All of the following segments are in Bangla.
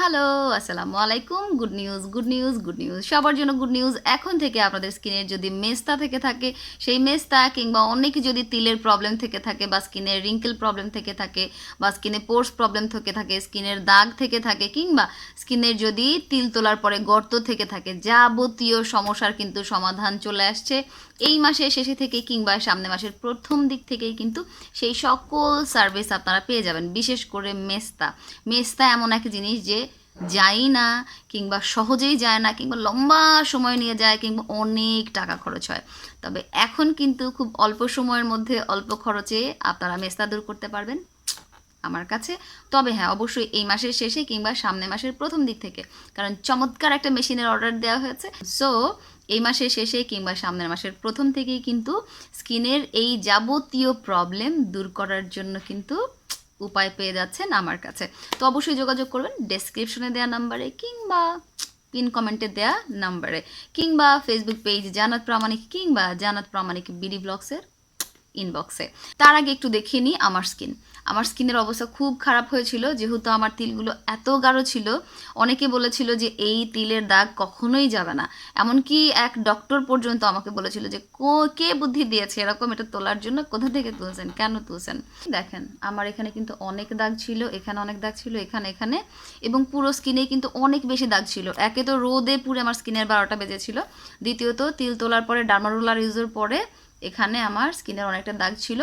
হ্যালো আসসালামু আলাইকুম। Good news good news good news সবার জন্য গুড নিউজ এখন থেকে আপনাদের স্কিনের যদি মেস্তা থেকে থাকে, সেই মেস্তা কিংবা অনেক যদি তিলের প্রবলেম থেকে থাকে বা স্কিনের রিঙ্কেল প্রবলেম থেকে থাকে বা স্কিনে পোর্স প্রবলেম থেকে থাকে স্কিনের দাগ থেকে থাকে কিংবা স্কিনের যদি তিল তোলার পরে গর্ত থেকে থাকে, যাবতীয় সমস্যার কিন্তু সমাধান চলে আসছে। এই মাসের শেষে থেকে কিংবা সামনে মাসের প্রথম দিক থেকেই কিন্তু সেই সকল সার্ভিস আপনারা পেয়ে যাবেন, বিশেষ করে মেস্তা মেস্তা এমন এক জিনিস যে যাই না, কিংবা সহজেই যায় না, কিংবা লম্বা সময় নিয়ে যায়, কিংবা অনেক টাকা খরচ হয়। তবে এখন কিন্তু খুব অল্প সময়ের মধ্যে অল্প খরচে আপনারা মেস্তা দূর করতে পারবেন আমার কাছে। তবে হ্যাঁ অবশ্যই এই মাসের শেষে কিংবা সামনে মাসের প্রথম দিক থেকে, কারণ চমৎকার একটা মেশিনের অর্ডার দেওয়া হয়েছে। সো এই মাসের শেষে কিংবা সামনের মাসের প্রথম থেকেই কিন্তু স্কিনের এই যাবতীয় প্রবলেম দূর করার জন্য কিন্তু উপায় পেয়ে যাচ্ছেন আমার কাছে। তো অবশ্যই যোগাযোগ করবেন ডেসক্রিপশনে দেওয়া নাম্বারে কিংবা পিন কমেন্টে দেওয়া নাম্বারে। কিংবা ফেসবুক পেজ জানাত প্রামাণিক, কিংবা জানাত প্রামাণিক বিডি ব্লগসের ইনবক্সে তার আগে একটু দেখিয়ে নিই আমার স্কিন আমার স্কিনের অবস্থা খুব খারাপ হয়েছিল, যেহেতু আমার তিলগুলো এত গাঢ় ছিল, অনেকে বলেছিল যে এই তিলের দাগ কখনোই যাবে না। এমনকি এক ডক্টর পর্যন্ত আমাকে বলেছিল যে, কো- কে বুদ্ধি দিয়েছে এরকম এটা তোলার জন্য? কোথা থেকে তুলছেন? কেন তুলছেন? দেখেন, আমার এখানে কিন্তু অনেক দাগ ছিল, এখানে অনেক দাগ ছিল, এখানে এখানে। এবং পুরো স্কিনে কিন্তু অনেক বেশি দাগ ছিল। একে তো রোদে পুরে আমার স্কিনের বারোটা বেজেছিল। দ্বিতীয়ত, তিল তোলার পরে ডার্মারোলার ইউজের পরে এখানে আমার স্কিনের অনেকটা দাগ ছিল।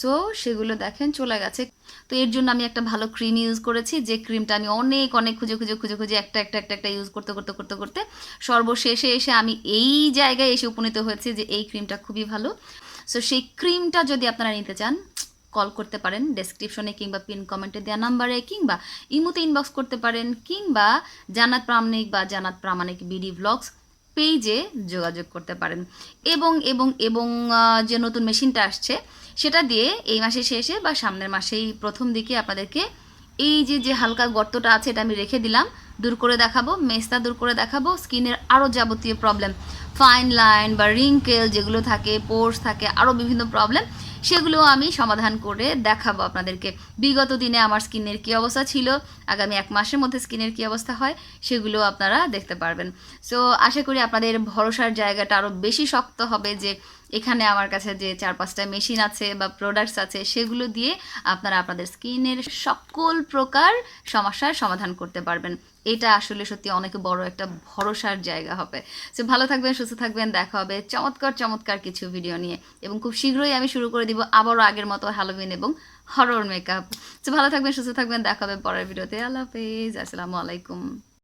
সো সেগুলো দেখেন চলে গেছে। তো এর জন্য আমি একটা ভালো ক্রিম ইউজ করেছি। যে ক্রিমটা আমি অনেক অনেক খুঁজে খুঁজে খুঁজে খুঁজে একটা একটা একটা একটা ইউজ করতে করতে করতে করতে সর্বশেষে এসে আমি এই জায়গায় এসে উপনীত হয়েছি যে এই ক্রিমটা খুবই ভালো। সো সেই ক্রিমটা যদি আপনারা নিতে চান কল করতে পারেন ডেসক্রিপশনে কিংবা পিন কমেন্টে দেওয়া নাম্বারে কিংবা ইমোতে ইনবক্স করতে পারেন কিংবা জানাত প্রামাণিক বা জানাত প্রামাণিক বিডি ভ্লগস পেজে যোগাযোগ করতে পারেন। এবং এবং এবং যে নতুন মেশিনটা আসছে, সেটা দিয়ে এই মাসের শেষে বা সামনের মাসেই প্রথম দিকে আপনাদেরকে এই যে যে হালকা গর্তটা আছে, এটা আমি রেখে দিলাম। দূর করে দেখাবো মেস্তা দূর করে দেখাবো, স্কিনের আরও যাবতীয় প্রবলেম ফাইন লাইন বা রিঙ্কেল যেগুলো থাকে পোর্স থাকে আরও বিভিন্ন প্রবলেম সেগুলো আমি সমাধান করে দেখাবো আপনাদেরকে। বিগত দিনে আমার স্কিনের কী অবস্থা ছিল, আগামী এক মাসের মধ্যে স্কিনের কী অবস্থা হয়, সেগুলো আপনারা দেখতে পারবেন। সো আশা করি আপনাদের ভরসার জায়গাটা আরও বেশি শক্ত হবে যে, এখানে আমার কাছে যে চার পাঁচটা মেশিন আছে বা প্রোডাক্টস আছে, সেগুলো দিয়ে আপনারা আপনাদের স্কিনের সকল প্রকার সমস্যার সমাধান করতে পারবেন। এটা আসলে সত্যি অনেক বড় একটা ভরসার জায়গা হবে। সো ভালো থাকবেন সুস্থ থাকবেন, দেখা হবে চমৎকার চমৎকার কিছু ভিডিও নিয়ে। এবং খুব শীঘ্রই আমি শুরু করে দিব আবারও আগের মতো হ্যালোবিন এবং হরর মেকআপ তো ভালো থাকবেন, সুস্থ থাকবেন, দেখা হবে পরের ভিডিওতে আল্লাহ হাফেজ, আসসালামু আলাইকুম।